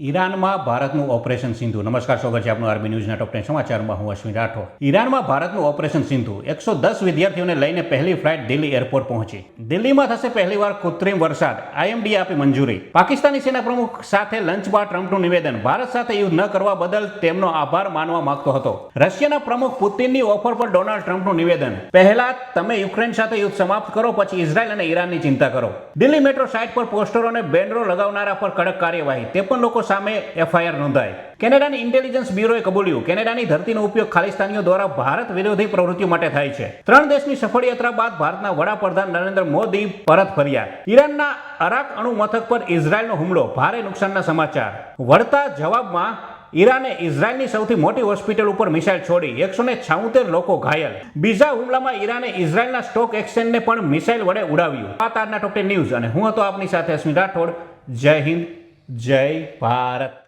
ઈરાનમાં ભારતનું ઓપરેશન સિંધુ. નમસ્કાર, સ્વાગત છે આપનું આરબી ન્યૂઝના ટોપ ટેન સમાચારમાં. હું અશ્વિન રાઠોડ. ઈરાનમાં ભારતનું ઓપરેશન સિંધુ. એકસો દસ વિદ્યાર્થીઓને લઈને પહેલી ફ્લાઇટ દિલ્હી એરપોર્ટ પહોંચી. દિલ્હીમાં થશે પહેલીવાર કૃત્રિમ વરસાદ. આઈએમડી આપી મંજૂરી. પાકિસ્તાની સેના પ્રમુખ સાથે લંચ બાદ ટ્રમ્પનું નિવેદન. ભારત સાથે યુદ્ધ ન કરવા બદલ તેમનો આભાર માનવા માંગતો હતો. રશિયાના પ્રમુખ પુતિનની ઓફર પર ડોનાલ્ડ ટ્રમ્પનું નિવેદન. પહેલા તમે યુક્રેન સાથે યુદ્ધ સમાપ્ત કરો, પછી ઇઝરાયલ અને ઈરાનની ચિંતા કરો. દિલ્હી મેટ્રો સાઇટ પર પોસ્ટરો અને બેનરો લગાવનારા પર કડક કાર્યવાહી. ત્રેપન લોકો સામે એફઆઈઆર નોંધાઈ કેનેડાની ઇન્ટેલિજન્સ બ્યુરોએ કબૂલ્યું, કેનેડાની ધરતીનો ઉપયોગ ખાલિસ્તાનીઓ દ્વારા ભારત વિરોધી પ્રવૃત્તિઓ માટે થાય છે. ત્રણ દેશની સફળ યાત્રા બાદ ભારતના વડાપ્રધાન નરેન્દ્ર મોદી પરત ફર્યા. ઈરાનના અરાક અણુ મથક પર ઇઝરાયલનો હુમલો, ભારે નુકસાનના સમાચાર. વળતા જવાબમાં ઈરાને ઇઝરાયલની સૌથી મોટી હોસ્પિટલ ઉપર મિસાઇલ છોડી એકસો ને છાઉતેર લોકો ઘાયલ. બીજા હુમલામાં ઈરાને ઇઝરાયલના સ્ટોક એક્સચેન્જને પણ મિસાઇલ વડે ઉડાવ્યું. આ તારના ટોપ ટેન ન્યૂઝ અને હું હતો આપની સાથે અશ્વિન રાઠોડ. જય હિન્દ. જય ભારત